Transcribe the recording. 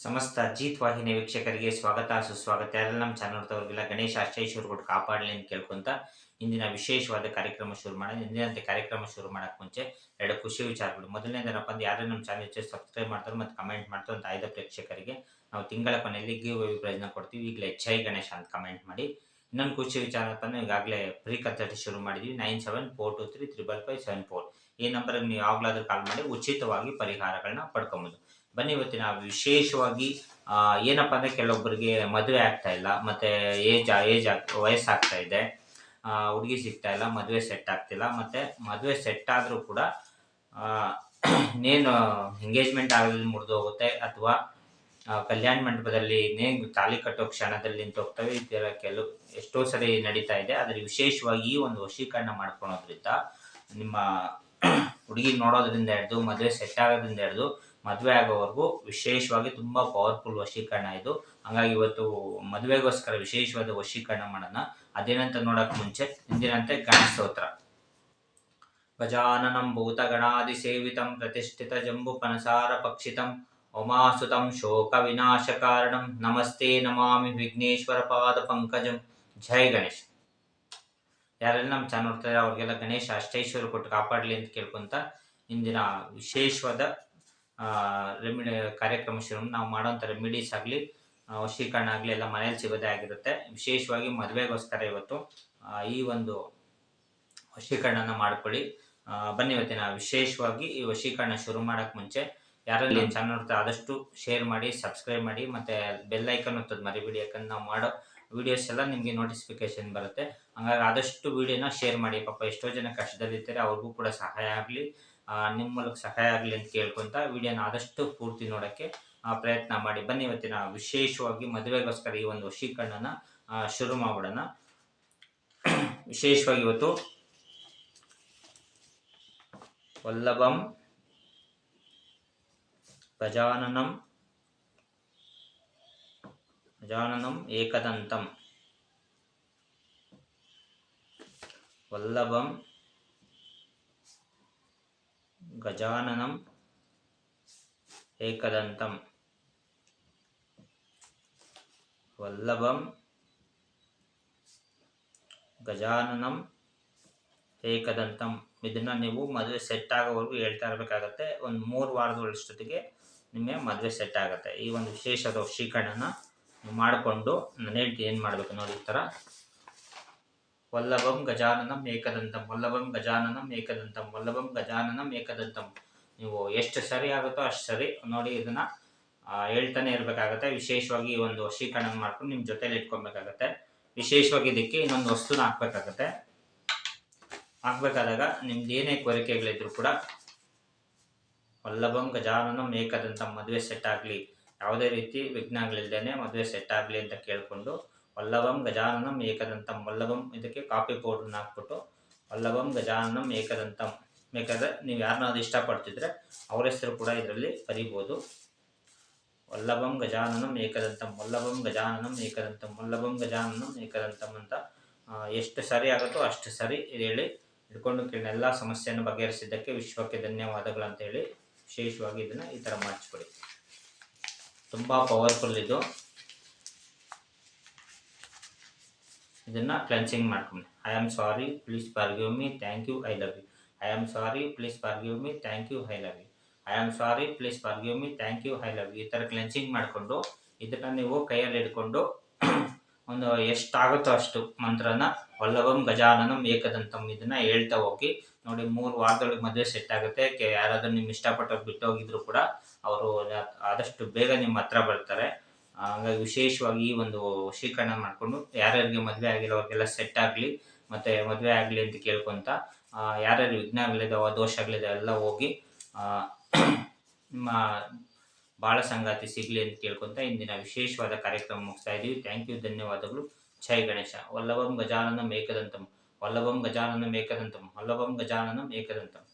ಸಮಸ್ತ ಜೀತ್ ವಾಹಿನಿ ವೀಕ್ಷಕರಿಗೆ ಸ್ವಾಗತ, ಸುಸ್ವಾಗತ. ಎಲ್ಲ ನಮ್ಮ ಚಾನಲ್ ನೋಡ್ತವ್ರಿಗೆಲ್ಲ ಗಣೇಶ ಅಷ್ಟೈಶ್ವರ್ ಕೊಟ್ಟು ಕಾಪಾಡಲಿ ಅಂತ ಕೇಳ್ಕೊಂತ ಇಂದಿನ ವಿಶೇಷವಾದ ಕಾರ್ಯಕ್ರಮ ಶುರು ಮಾಡೋಣ. ಇಂದಿನಂತೆ ಕಾರ್ಯಕ್ರಮ ಶುರು ಮಾಡೋಕೆ ಮುಂಚೆ ಎರಡು ಖುಷಿ ವಿಚಾರಗಳು ಮೊದಲನೇದೇನಪ್ಪ ಅಂದ್ರೆ ಯಾರು ನಮ್ಮ ಚಾನಲ್ ಸಬ್ಸ್ಕ್ರೈಬ್ ಮಾಡ್ತಾರೆ ಮತ್ತು ಕಮೆಂಟ್ ಮಾಡ್ತಾರೆ ಅಂತ ಆಯ್ದ ಪ್ರೇಕ್ಷಕರಿಗೆ ನಾವು ತಿಂಗಳ ಕೊನೆಯಲ್ಲಿ ಗಿವ್ ಪ್ರೈಸ್ನ ಕೊಡ್ತೀವಿ. ಈಗಲೇ ಜೈ ಗಣೇಶ ಅಂತ ಕಮೆಂಟ್ ಮಾಡಿ. ಇನ್ನೊಂದು ಖುಷಿ ವಿಚಾರ ಅಂತ ಅಂದ್ರೆ ಈಗಾಗಲೇ ಫ್ರೀ ಕನ್ಸಲ್ಟ್ ಶುರು ಮಾಡಿದ್ವಿ. Nine seven four two three triple five seven four ಈ ನಂಬರ್ಗೆ ನೀವು ಯಾವಾಗಲಾದ್ರೂ ಕಾಲ್ ಮಾಡಿ ಉಚಿತವಾಗಿ ಪರಿಹಾರಗಳನ್ನ ಪಡ್ಕೊಬೋದು. ಬನ್ನಿ ಇವತ್ತಿನ ವಿಶೇಷವಾಗಿ ಏನಪ್ಪ ಅಂದರೆ ಕೆಲವೊಬ್ಬರಿಗೆ ಮದುವೆ ಆಗ್ತಾ ಇಲ್ಲ, ಮತ್ತು ಏಜ್ ಏಜ್ ಆಗ್, ವಯಸ್ಸಾಗ್ತಾ ಇದೆ ಹುಡುಗಿ ಸಿಗ್ತಾ ಇಲ್ಲ, ಮದುವೆ ಸೆಟ್ ಆಗ್ತಿಲ್ಲ, ಮತ್ತು ಮದುವೆ ಸೆಟ್ ಆದರೂ ಕೂಡ ಇನ್ನೇನು ಎಂಗೇಜ್ಮೆಂಟ್ ಆಗಲಿ ಮುರಿದು ಹೋಗುತ್ತೆ, ಅಥವಾ ಕಲ್ಯಾಣ ಮಂಟಪದಲ್ಲಿ ತಾಲಿ ಕಟ್ಟೋ ಕ್ಷಣದಲ್ಲಿ ನಿಂತು ಹೋಗ್ತವೆ. ಇದೆಲ್ಲ ಕೆಲವು ಎಷ್ಟೋ ಸರಿ ನಡೀತಾ ಇದೆ. ಆದರೆ ವಿಶೇಷವಾಗಿ ಈ ಒಂದು ವಶೀಕರಣ ಮಾಡ್ಕೊಳೋದ್ರಿಂದ ನಿಮ್ಮ ಹುಡುಗಿ ನೋಡೋದ್ರಿಂದ ಹಿಡಿದು, ಮದುವೆ ಸೆಟ್ ಆಗೋದ್ರಿಂದ ಹಿಡಿದು, ಮದುವೆ ಆಗೋವರೆಗೂ ವಿಶೇಷವಾಗಿ ತುಂಬ ಪವರ್ಫುಲ್ ವಶೀಕರಣ ಇದು. ಹಂಗಾಗಿ ಇವತ್ತು ಮದುವೆಗೋಸ್ಕರ ವಿಶೇಷವಾದ ವಶೀಕರಣ ಮಾಡೋಣ. ಅದೇನಂತ ನೋಡಕ್ ಮುಂಚೆ ಹಿಂದಿನಂತೆ ಗಣೇಶ ಸ್ತೋತ್ರ. ಗಜಾನನಂ ಭೂತಗಣಾದಿ ಸೇವಿತಂ ಪ್ರತಿಷ್ಠಿತ ಜಂಬು ಪನಸಾರ ಪಕ್ಷಿತಂ ಉಮಾಸುತಂ ಶೋಕ ವಿನಾಶ ಕಾರಣಂ ನಮಸ್ತೆ ನಮಾಮಿ ವಿಘ್ನೇಶ್ವರ ಪಾದ ಪಂಕಜಂ ಜೈ ಗಣೇಶ್ ಯಾರೆಲ್ಲ ನಮ್ಮ ಚಾನಲ್ ನೋಡ್ತಾರೆ ಅವ್ರಿಗೆಲ್ಲ ಗಣೇಶ ಅಷ್ಟೈಶ್ವರ ಕೊಟ್ಟು ಕಾಪಾಡಲಿ ಅಂತ ಕೇಳ್ಕೊಂತ ಇಂದಿನ ವಿಶೇಷವಾದ ರೆಮಿಡಿ ಕಾರ್ಯಕ್ರಮ ಶುರು ನಾವು ಮಾಡುವಂಥ ರೆಮಿಡೀಸ್ ಆಗಲಿ ವಶೀಕರಣ ಆಗಲಿ ಎಲ್ಲ ಮನೇಲಿ ಸಿಗೋದೇ ಆಗಿರುತ್ತೆ. ವಿಶೇಷವಾಗಿ ಮದುವೆಗೋಸ್ಕರ ಇವತ್ತು ಈ ಒಂದು ವಶೀಕರಣನ ಮಾಡ್ಕೊಳ್ಳಿ. ಬನ್ನಿ ಇವತ್ತಿನ ವಿಶೇಷವಾಗಿ ಈ ವಶೀಕರಣ ಶುರು ಮಾಡೋಕ್ಕೆ ಮುಂಚೆ ಯಾರಲ್ಲಿ ಏನು ಚಾನಲ್ ನೋಡ್ತಾರೆ ಆದಷ್ಟು ಶೇರ್ ಮಾಡಿ ಸಬ್ಸ್ಕ್ರೈಬ್ ಮಾಡಿ ಮತ್ತು ಬೆಲ್ ಐಕನ್ ಒತ್ತೋದು ಮರಿಬೇಡಿ ಯಾಕಂದ್ರೆ ನಾವು ಮಾಡೋ ವಿಡಿಯೋಸ್ ಎಲ್ಲ ನಿಮಗೆ ನೋಟಿಫಿಕೇಶನ್ ಬರುತ್ತೆ. ಹಂಗಾಗಿ ಆದಷ್ಟು ವಿಡಿಯೋನ ಶೇರ್ ಮಾಡಿ. ಪಾಪ ಎಷ್ಟೋ ಜನ ಕಷ್ಟದಲ್ಲಿರ್ತಾರೆ ಅವ್ರಿಗೂ ಕೂಡ ಸಹಾಯ ಆಗಲಿ ನಿಮ್ಮ ಮೂಲಕ ಸಹಾಯ ಆಗಲಿ ಅಂತ ಕೇಳ್ಕೊಂತ ವಿಡಿಯೋನ ಆದಷ್ಟು ಪೂರ್ತಿ ನೋಡೋಕ್ಕೆ ಪ್ರಯತ್ನ ಮಾಡಿ. ಬನ್ನಿ ಇವತ್ತಿನ ವಿಶೇಷವಾಗಿ ಮದುವೆಗೋಸ್ಕರ ಈ ಒಂದು ವಶೀಕರಣನ ಶುರು ಮಾಡ್ಬಿಡೋಣ. ವಿಶೇಷವಾಗಿ ಇವತ್ತು ವಲ್ಲಭಂ ಗಜಾನನಂ ಗಜಾನನಂ ಏಕದಂತಂ ವಲ್ಲಭಂ ಗಜಾನನಂ ಏಕದಂತಂ ವಲ್ಲಭಂ ಗಜಾನನಂ ಏಕದಂತಂ. ಇದನ್ನು ನೀವು ಮದುವೆ ಸೆಟ್ ಆಗೋವರೆಗೂ ಹೇಳ್ತಾ ಇರಬೇಕಾಗತ್ತೆ. ಒಂದು ಮೂರು ವಾರದಷ್ಟೊತ್ತಿಗೆ ನಿಮಗೆ ಮದುವೆ ಸೆಟ್ ಆಗುತ್ತೆ. ಈ ಒಂದು ವಿಶೇಷ ದೋಷೀಕರಣನ ನೀವು ಮಾಡಿಕೊಂಡು ನಾನು ಹೇಳ್ತೀನಿ ಏನು ಮಾಡಬೇಕು ನೋಡಿ ಈ ಥರ ವಲ್ಲಭಂ ಗಜಾನನಂ ಏಕದಂತಂ, ವಲ್ಲಭಂ ಗಜಾನನಂ ಏಕದಂತಂ, ವಲ್ಲಭಂ ಗಜಾನನಂ ಏಕದಂತಂ. ನೀವು ಎಷ್ಟು ಸರಿ ಆಗುತ್ತೋ ಅಷ್ಟು ಸರಿ ನೋಡಿ ಇದನ್ನ ಹೇಳ್ತಾನೆ ಇರಬೇಕಾಗತ್ತೆ. ವಿಶೇಷವಾಗಿ ಈ ಒಂದು ವಶೀಕರಣ ಮಾಡ್ಕೊಂಡು ನಿಮ್ಮ ಜೊತೆಲಿ ಇಟ್ಕೊಬೇಕಾಗತ್ತೆ. ವಿಶೇಷವಾಗಿ ಇದಕ್ಕೆ ಇನ್ನೊಂದು ವಸ್ತುನ ಹಾಕ್ಬೇಕಾಗತ್ತೆ. ಹಾಕ್ಬೇಕಾದಾಗ ನಿಮ್ದು ಏನೇ ಕೋರಿಕೆಗಳಿದ್ರು ಕೂಡ ವಲ್ಲಭಂ ಗಜಾನನಂ ಏಕದಂತಂ ಮದುವೆ ಸೆಟ್ ಆಗಲಿ. ಯಾವುದೇ ರೀತಿ ವಿಘ್ನಗಳಿಲ್ಲದೇನೆ ಮದುವೆ ಸೆಟ್ ಆಗಲಿ ಅಂತ ಕೇಳಿಕೊಂಡು ವಲ್ಲಭಂ ಗಜಾನನಂ ಏಕದಂತಂ. ವಲ್ಲಭಂ ಇದಕ್ಕೆ ಕಾಫಿ ಪೌಡ್ರನ್ನ ಹಾಕ್ಬಿಟ್ಟು ವಲ್ಲಭಂ ಗಜಾನನಂ ಏಕದಂತಂ. ಬೇಕಾದ್ರೆ ನೀವು ಯಾರನ್ನಾದ್ರು ಇಷ್ಟಪಡ್ತಿದ್ರೆ ಅವ್ರ ಹೆಸರು ಕೂಡ ಇದರಲ್ಲಿ ಬರಿಬೋದು. ವಲ್ಲಭಂ ಗಜಾನನಂ ಏಕದಂತಂ. ವಲ್ಲಭಂ ಗಜಾನನಂ ಏಕದಂತಂ. ವಲ್ಲಭಂ ಗಜಾನನಂ ಏಕದಂತಂ ಅಂತ ಎಷ್ಟು ಸರಿ ಆಗುತ್ತೋ ಅಷ್ಟು ಸರಿ ಇದು ಹೇಳಿ ಹಿಡ್ಕೊಂಡು ಕೇಳಿ. ಎಲ್ಲ ಸಮಸ್ಯೆಯನ್ನು ಬಗೆಹರಿಸಿದ್ದಕ್ಕೆ ವಿಶ್ವಕ್ಕೆ ಧನ್ಯವಾದಗಳು ಅಂತ ಹೇಳಿ ವಿಶೇಷವಾಗಿ ಇದನ್ನು ಈ ಥರ ಮಾಡಿಸ್ಕೊಡಿ ತುಂಬ ಪವರ್ಫುಲ್ ಇದು. ಇದನ್ನು ಕ್ಲೆನ್ಸಿಂಗ್ ಮಾಡ್ಕೊಂಡು I am sorry please forgive me thank you I love you I am sorry please forgive me thank you I love you I am sorry please forgive me thank you I love you ಈ ಥರ cleansing ಮಾಡಿಕೊಂಡು ಇದನ್ನು ನೀವು ಕೈಯಲ್ಲಿ ಹಿಡ್ಕೊಂಡು ಒಂದು ಎಷ್ಟಾಗುತ್ತೋ ಅಷ್ಟು ಮಂತ್ರನ ವಲ್ಲಭಂ ಗಜಾನನಂ ಏಕದಂತಂ ಇದನ್ನ ಹೇಳ್ತಾ ಹೋಗಿ. ನೋಡಿ, ಮೂರು ವಾರದೊಳಗೆ ಮದುವೆ ಸೆಟ್ ಆಗುತ್ತೆ. ಯಾರಾದರೂ ಯಾರಾದ್ರೂ ನಿಮ್ ಇಷ್ಟಪಟ್ಟವ್ರು ಬಿಟ್ಟು ಹೋಗಿದ್ರು ಕೂಡ ಅವರು ಆದಷ್ಟು ಬೇಗ ನಿಮ್ಮ ಹತ್ರ ಬರ್ತಾರೆ. ಹಂಗಾಗಿ ವಿಶೇಷವಾಗಿ ಈ ಒಂದು ವಶೀಕರಣ ಮಾಡಿಕೊಂಡು ಯಾರ್ಯಾರಿಗೆ ಮದುವೆ ಆಗಿಲ್ಲ, ಅವ್ರಿಗೆಲ್ಲ ಸೆಟ್ ಆಗಲಿ, ಮತ್ತೆ ಮದುವೆ ಆಗಲಿ ಅಂತ ಕೇಳ್ಕೊಂತ ಯಾರ್ಯಾರು ದೋಷ ದೋಷಗಳಿದಾವೆ ಎಲ್ಲ ಹೋಗಿ ನಿಮ್ಮ ಬಾಳ ಸಂಗಾತಿ ಸಿಗ್ಲಿ ಅಂತ ಕೇಳ್ಕೊಂತ ಇಂದಿನ ವಿಶೇಷವಾದ ಕಾರ್ಯಕ್ರಮ ಮುಗಿಸ್ತಾ ಇದೀವಿ. ಥ್ಯಾಂಕ್ ಯು ಧನ್ಯವಾದಗಳು. ಜೈ ಗಣೇಶ ವಲ್ಲಭಂ ಗಜಾನನಂ ಏಕದಂತಂ ವಲ್ಲಭಂ ಗಜಾನನಂ ಏಕದಂತಂ ವಲ್ಲಭಂ ಗಜಾನನಂ ಏಕದಂತಂ.